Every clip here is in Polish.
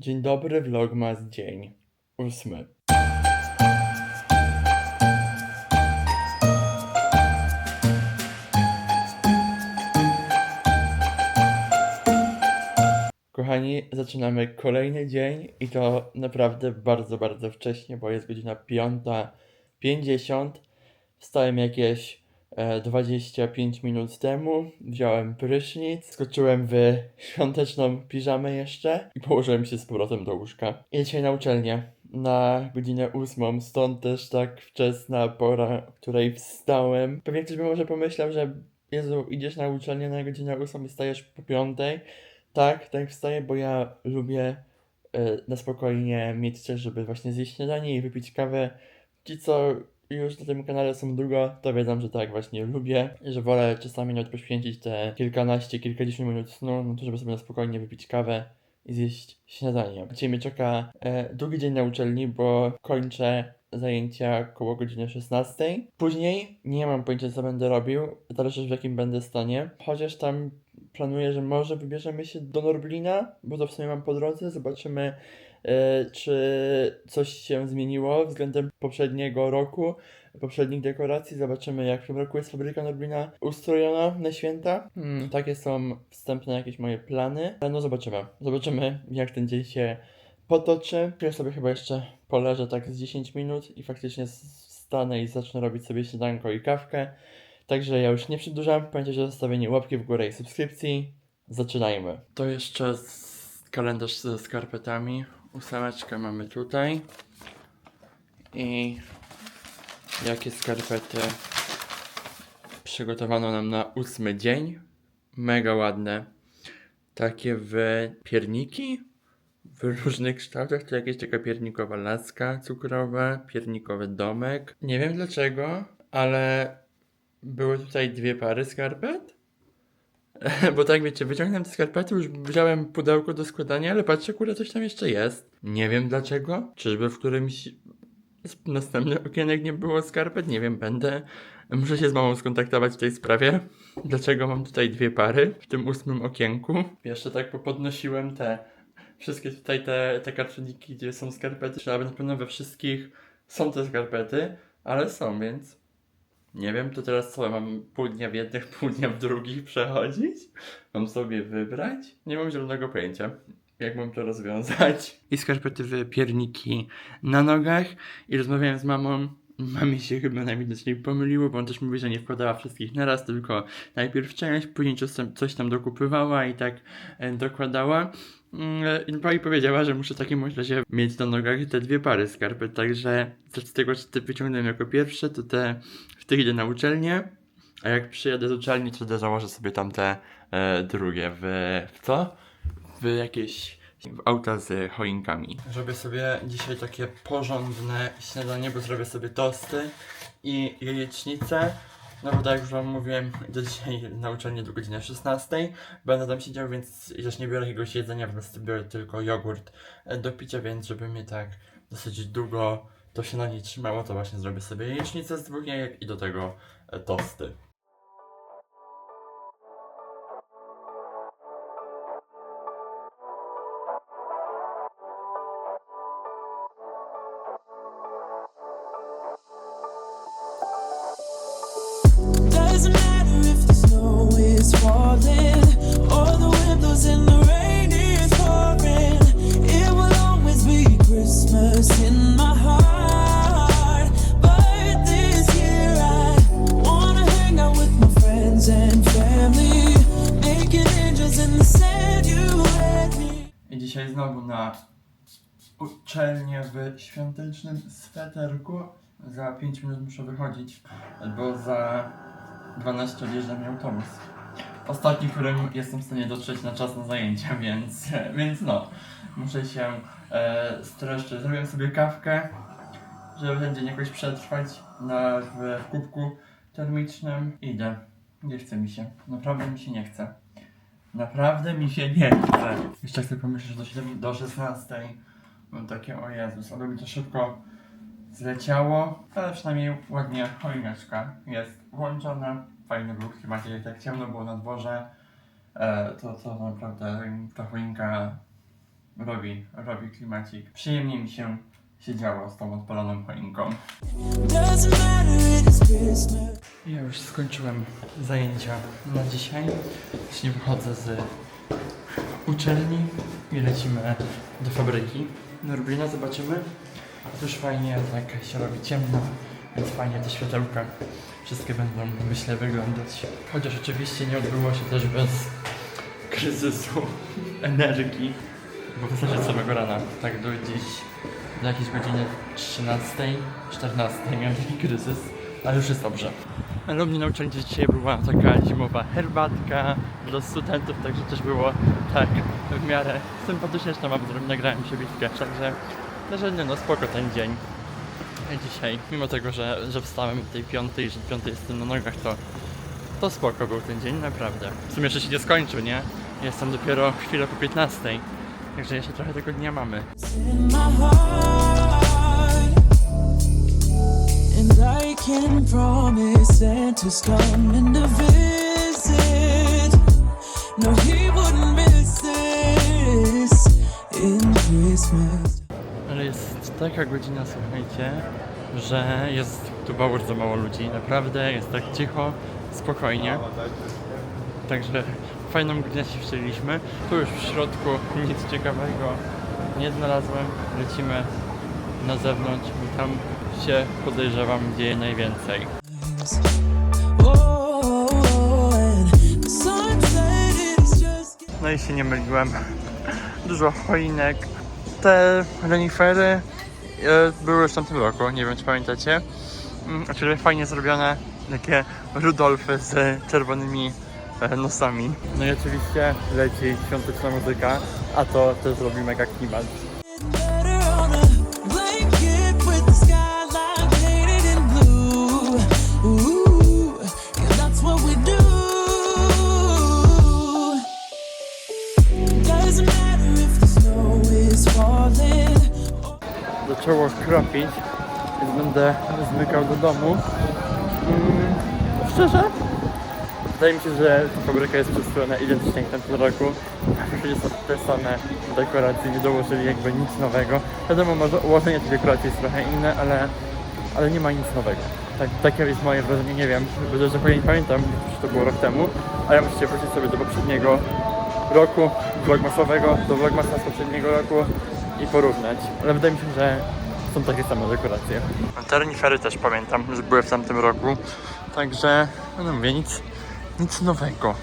Dzień dobry, vlogmas dzień ósmy. Kochani, zaczynamy kolejny dzień i to naprawdę bardzo, bardzo wcześnie, bo jest godzina 5.50. Wstałem jakieś 25 minut temu, wziąłem prysznic, skoczyłem w świąteczną piżamę jeszcze i położyłem się z powrotem do łóżka. I na uczelnię na godzinę 8, stąd też tak wczesna pora, której wstałem. Pewnie ktoś by może pomyślał, że Jezu, idziesz na uczelnię na godzinę 8 i stajesz po piątej. Tak, tak wstaję, bo ja lubię e, na spokojnie mieć czas, żeby właśnie zjeść śniadanie i wypić kawę. Ci, co już na tym kanale są długo, to wiedzą, że tak właśnie lubię, że wolę czasami nawet poświęcić te kilkanaście, kilkadziesiąt minut snu, no to żeby sobie na spokojnie wypić kawę i zjeść śniadanie. Dzisiaj mnie czeka e, długi dzień na uczelni, bo kończę zajęcia koło godziny 16. Później nie mam pojęcia, co będę robił, zależy w jakim będę stanie, chociaż tam planuję, że może wybierzemy się do Norblina, bo to w sumie mam po drodze, zobaczymy czy coś się zmieniło względem poprzedniego roku, poprzednich dekoracji. Zobaczymy, jak w tym roku jest fabryka Norblina ustrojona na święta. Hmm, takie są wstępne jakieś moje plany. No zobaczymy. Zobaczymy, jak ten dzień się potoczy. Ja sobie chyba jeszcze poleżę tak z 10 minut i faktycznie wstanę i zacznę robić sobie śniadanko i kawkę. Także ja już nie przedłużam. Pamiętajcie o zostawieniu łapki w górę i subskrypcji. Zaczynajmy. To jeszcze kalendarz ze skarpetami. Ósemeczkę mamy tutaj. I jakie skarpety przygotowano nam na ósmy dzień. Mega ładne. Takie w pierniki. W różnych kształtach. To jakieś taka piernikowa laska cukrowa, piernikowy domek. Nie wiem dlaczego, ale były tutaj dwie pary skarpet. Bo tak wiecie, wyciągnąłem te skarpety, już wziąłem pudełko do składania, ale patrzę, kurde, coś tam jeszcze jest. Nie wiem dlaczego. Czyżby w którymś z następnych okienek nie było skarpet? Nie wiem, będę. Muszę się z mamą skontaktować w tej sprawie. Dlaczego mam tutaj dwie pary w tym ósmym okienku? Jeszcze tak popodnosiłem te wszystkie tutaj te, te kartoniki, gdzie są skarpety. Czy nawet na pewno we wszystkich są te skarpety, ale są, więc nie wiem, to teraz co, mam pół dnia w jednych, pół dnia w drugich przechodzić? Mam sobie wybrać? Nie mam zielonego pojęcia, jak mam to rozwiązać. I skarpety pierniki na nogach i rozmawiałem z mamą. Mamie się chyba najwidoczniej pomyliło, bo on też mówi, że nie wkładała wszystkich naraz, tylko najpierw część, później coś tam, dokupywała i tak e, dokładała. No i powiedziała, że muszę w takim razie mieć na nogach te dwie pary skarpet, także z tego, że te wyciągnąłem jako pierwsze, to te w tych idę na uczelnię, a jak przyjadę z uczelni, to założę sobie tam te e, drugie w, w co? W jakieś w auta z choinkami. Zrobię sobie dzisiaj takie porządne śniadanie, bo zrobię sobie tosty i jajecznicę. No bo tak jak już wam mówiłem, do dzisiaj na uczelnię do godziny 16. Będę tam siedział, więc też nie biorę jakiegoś jedzenia, po prostu biorę tylko jogurt e, do picia, więc żeby mnie tak dosyć długo to się na niej trzymało, to właśnie zrobię sobie jajecznicę z dwóch jajek i do tego e, tosty. Dzisiaj znowu na uczelnię w świątecznym sweterku. Za 5 minut muszę wychodzić, bo za 12 odjeżdża mi autobus. Ostatni, którym jestem w stanie dotrzeć na czas na zajęcia, więc, więc no, muszę się e, streszczyć. Zrobiłem sobie kawkę, żeby ten dzień jakoś przetrwać na, w, w kubku termicznym. Idę. Nie chce mi się. Naprawdę mi się nie chce. Naprawdę mi się nie chce. Jeszcze sobie pomyślę, że do, 7, do 16 mam takie, o Jezus, aby mi to szybko zleciało, ale przynajmniej ładnie choineczka jest włączona. Fajny był klimat, jak ciemno było na dworze, e, to, to naprawdę ta choinka robi, robi klimacik. Przyjemnie mi się siedziało z tą odpaloną choinką. Ja już skończyłem zajęcia na dzisiaj. Właśnie wychodzę z uczelni i lecimy do fabryki. Norblina zobaczymy. Już fajnie tak się robi ciemno, więc fajnie te światełka wszystkie będą, myślę, wyglądać. Chociaż oczywiście nie odbyło się też bez kryzysu energii, bo w zasadzie samego rana, tak do dziś, do jakiejś godziny 13, 14 miałem taki kryzys, ale już jest dobrze. U mnie na uczelni dzisiaj była taka zimowa herbatka dla studentów, także też było tak w miarę sympatycznie, że zrobić, nagrałem się bitkę, także, także nie no, spoko ten dzień. Dzisiaj, mimo tego, że, że wstałem tej piątej że piątej jestem na nogach, to, to spoko był ten dzień, naprawdę. W sumie jeszcze się nie skończył, nie? Jestem dopiero chwilę po 15, także jeszcze trochę tego dnia mamy. No. Ale jest taka godzina, słuchajcie, że jest tu bardzo mało ludzi. Naprawdę jest tak cicho, spokojnie. Także fajną godzinę się. Tu już w środku nic ciekawego nie znalazłem. Lecimy na zewnątrz, bo tam się podejrzewam dzieje najwięcej. No i się nie myliłem. Dużo choinek. Te renifery e, były już w tamtym roku, nie wiem czy pamiętacie. Mm, Czyli fajnie zrobione, takie Rudolfy z czerwonymi nosami. No i oczywiście leci świąteczna muzyka, a to też robi mega klimat. Zaczęło kropić, więc będę zmykał do domu. Mm, szczerze? Wydaje mi się, że ta fabryka jest przestrojona identycznie jak tamtym roku. Właściwie są te same dekoracje, nie dołożyli jakby nic nowego. Wiadomo, może ułożenie tych dekoracji jest trochę inne, ale, ale nie ma nic nowego. Tak, takie jest moje wrażenie, nie wiem, że nie pamiętam, czy to było rok temu, ale musicie wrócić sobie do poprzedniego roku vlogmasowego, do vlogmasa z poprzedniego roku i porównać. Ale wydaje mi się, że są takie same dekoracje. Te renifery też pamiętam, że były w tamtym roku, także no mówię, nic, nic nowego,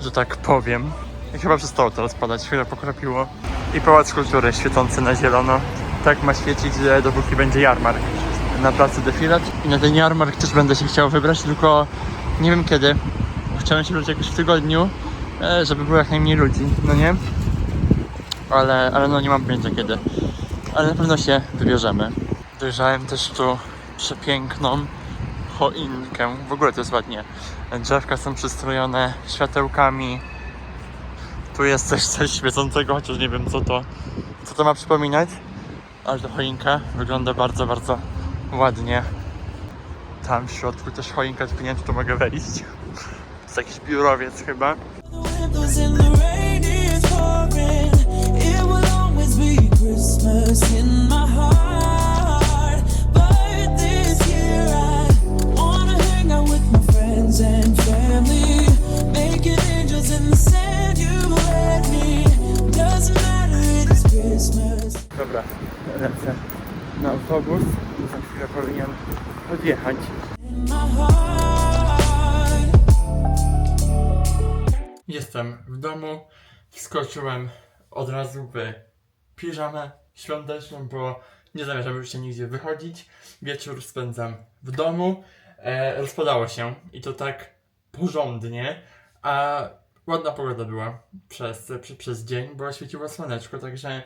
że tak powiem. I chyba przestało teraz padać, chwilę pokropiło. I Pałac Kultury świecący na zielono. Tak ma świecić, że dopóki będzie jarmark na placu Defilat. I na ten jarmark też będę się chciał wybrać, tylko nie wiem kiedy. Chciałem się wybrać jakoś w tygodniu, e, żeby było jak najmniej ludzi, no nie? Ale, ale no nie mam pojęcia kiedy. Ale na pewno się wybierzemy. Dojrzałem też tu przepiękną choinkę. W ogóle to jest ładnie. Drzewka są przystrojone światełkami. Tu jest coś, świecącego, chociaż nie wiem co to, co to ma przypominać. Ale ta choinka wygląda bardzo, bardzo ładnie. Tam w środku też choinka, tylko nie wiem tu mogę wejść. To jest jakiś biurowiec chyba. Christmas in my heart. Dobra, lecę na autobus. Za chwilę powinien odjechać. Jestem w domu. Wskoczyłem od razu w piżamę świąteczną, bo nie zamierzam już się nigdzie wychodzić. Wieczór spędzam w domu. E, rozpadało się i to tak porządnie. A ładna pogoda była przez, przy, przez dzień, bo świeciło słoneczko, także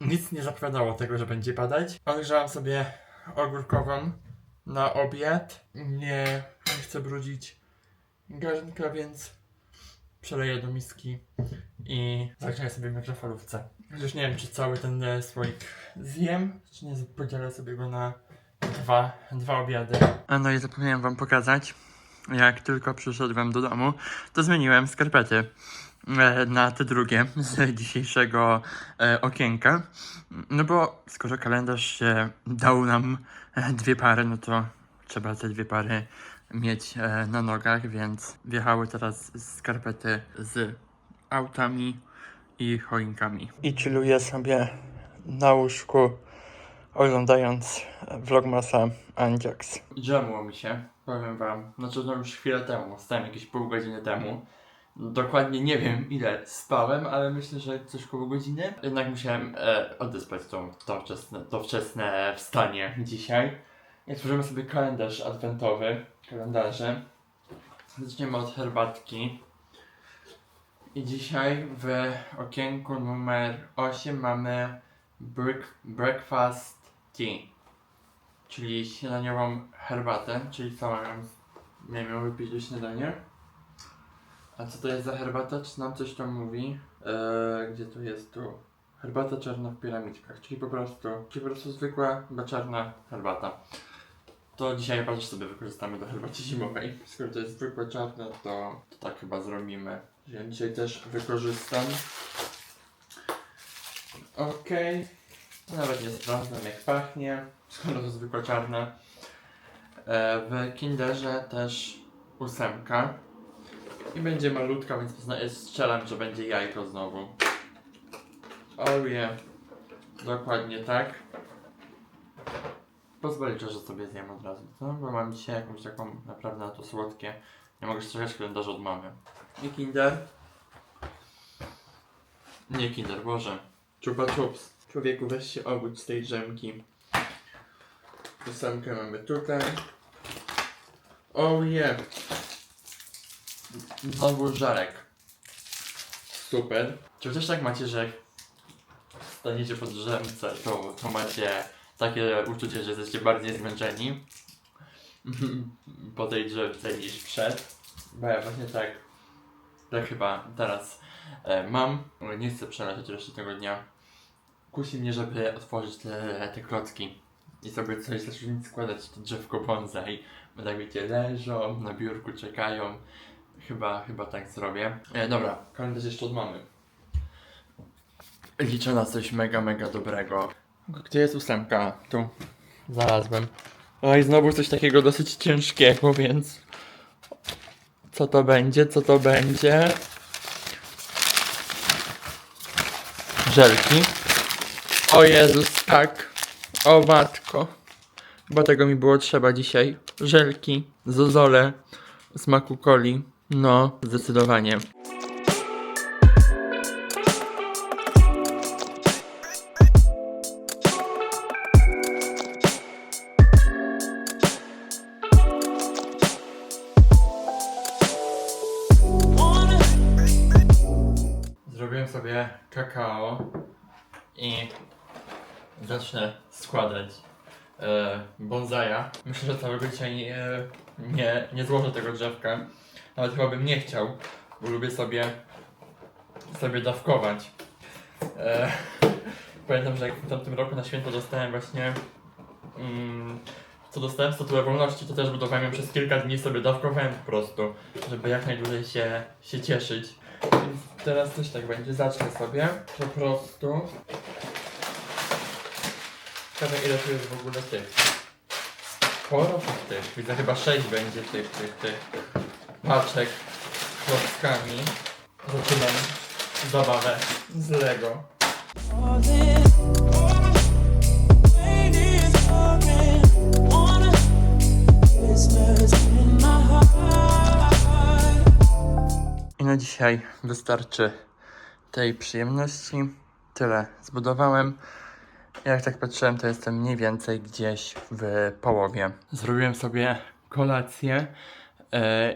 nic nie zapowiadało tego, że będzie padać. Odgrzałam sobie ogórkową na obiad. Nie, nie chcę brudzić garnka, więc przeleję do miski i zagrzeję sobie w mikrofalówce. Już nie wiem, czy cały ten słoik zjem, czy nie podzielę sobie go na dwa, dwa obiady. A no i zapomniałem wam pokazać, jak tylko przyszedłem do domu, to zmieniłem skarpety. E, na te drugie z dzisiejszego e, okienka. No bo skoro kalendarz się dał nam e, dwie pary, no to trzeba te dwie pary mieć na nogach, więc wjechały teraz skarpety z autami i choinkami. I chilluję sobie na łóżku oglądając vlogmasa Anjax. Drzemło mi się, powiem wam. Znaczy no już chwilę temu, stałem jakieś pół godziny temu. Dokładnie nie wiem ile spałem, ale myślę, że coś koło godziny. Jednak musiałem e, odespać to, to, wczesne, to wczesne wstanie dzisiaj. I tworzymy sobie kalendarz adwentowy, kalendarze. Zaczniemy od herbatki. I dzisiaj w okienku numer 8 mamy break, breakfast tea, czyli śniadaniową herbatę, czyli co mam, miałem ją wypić do śniadania. A co to jest za herbata? Czy nam coś to mówi? Eee, gdzie to jest tu? Herbata czarna w piramidkach, czyli po prostu, czyli po prostu zwykła, chyba czarna herbata. To dzisiaj też sobie wykorzystamy do herbaty zimowej. Skoro to jest zwykłe czarne, to, to tak chyba zrobimy. Ja dzisiaj też wykorzystam. Okej. Nawet nie sprawdzam jak pachnie, skoro to zwykła czarna. E, w Kinderze też ósemka. I będzie malutka, więc strzelam, że będzie jajko znowu. Oh yeah. Dokładnie tak. Pozwolić, że sobie zjem od razu, co? Bo mam dzisiaj jakąś taką naprawdę na to słodkie. Nie mogę strzegać kalendarza od mamy. I Kinder. Nie Kinder, Boże. Chupa Chups. Człowieku, weź się obudź z tej drzemki. Ósemkę mamy tutaj. Oh yeah. Znowu żarek. Super. Czy też tak macie, że jak staniecie pod drzemce, to, to macie takie uczucie, że jesteście bardziej zmęczeni po tej drzemce niż przed? Bo ja właśnie tak, tak chyba teraz e, mam. Nie chcę przelecieć reszty tego dnia. Kusi mnie, żeby otworzyć te, te klocki i sobie coś zacząć składać to drzewko bonsai. Bo tak wiecie, leżą, na biurku czekają. Chyba, chyba tak zrobię. E, dobra, kalendarz jeszcze od mamy. Liczę na coś mega, mega dobrego. Gdzie jest ósemka? Tu. Znalazłem. Oj, znowu coś takiego dosyć ciężkiego, więc... Co to będzie? Co to będzie? Żelki. O Jezus, tak. O matko. Bo tego mi było trzeba dzisiaj. Żelki, zozole, smaku coli. No, zdecydowanie. Zrobiłem sobie kakao i zacznę składać e, bonsaja. Myślę, że całego dzisiaj e, nie, nie złożę tego drzewka. Nawet chyba bym nie chciał, bo lubię sobie, sobie dawkować. E, pamiętam, że jak w tamtym roku na święto dostałem właśnie mm, co dostałem statuę wolności, to też budowałem ją przez kilka dni sobie dawkowałem po prostu, żeby jak najdłużej się, się cieszyć. Więc teraz też tak będzie. Zacznę sobie po prostu. Ciekawe ile tu jest w ogóle tych. Sporo tych. Widzę chyba 6 będzie tych, tych, tych paczek z klockami. Zaczynam zabawę z Lego. I na dzisiaj wystarczy tej przyjemności. Tyle zbudowałem. Jak tak patrzyłem, to jestem mniej więcej gdzieś w połowie. Zrobiłem sobie kolację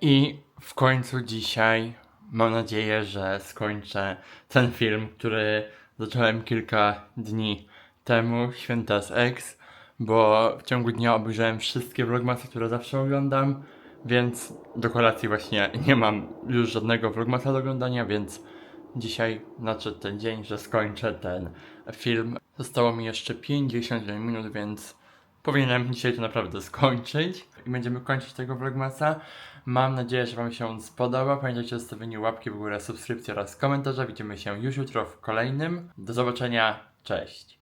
i w końcu dzisiaj mam nadzieję, że skończę ten film, który zacząłem kilka dni temu, Święta z X, bo w ciągu dnia obejrzałem wszystkie vlogmasy, które zawsze oglądam, więc do kolacji właśnie nie mam już żadnego vlogmasa do oglądania, więc dzisiaj nadszedł ten dzień, że skończę ten film. Zostało mi jeszcze 51 minut, więc powinienem dzisiaj to naprawdę skończyć. I będziemy kończyć tego vlogmasa. Mam nadzieję, że Wam się on spodoba. Pamiętajcie o zostawieniu łapki w górę, subskrypcji oraz komentarza. Widzimy się już jutro w kolejnym. Do zobaczenia. Cześć.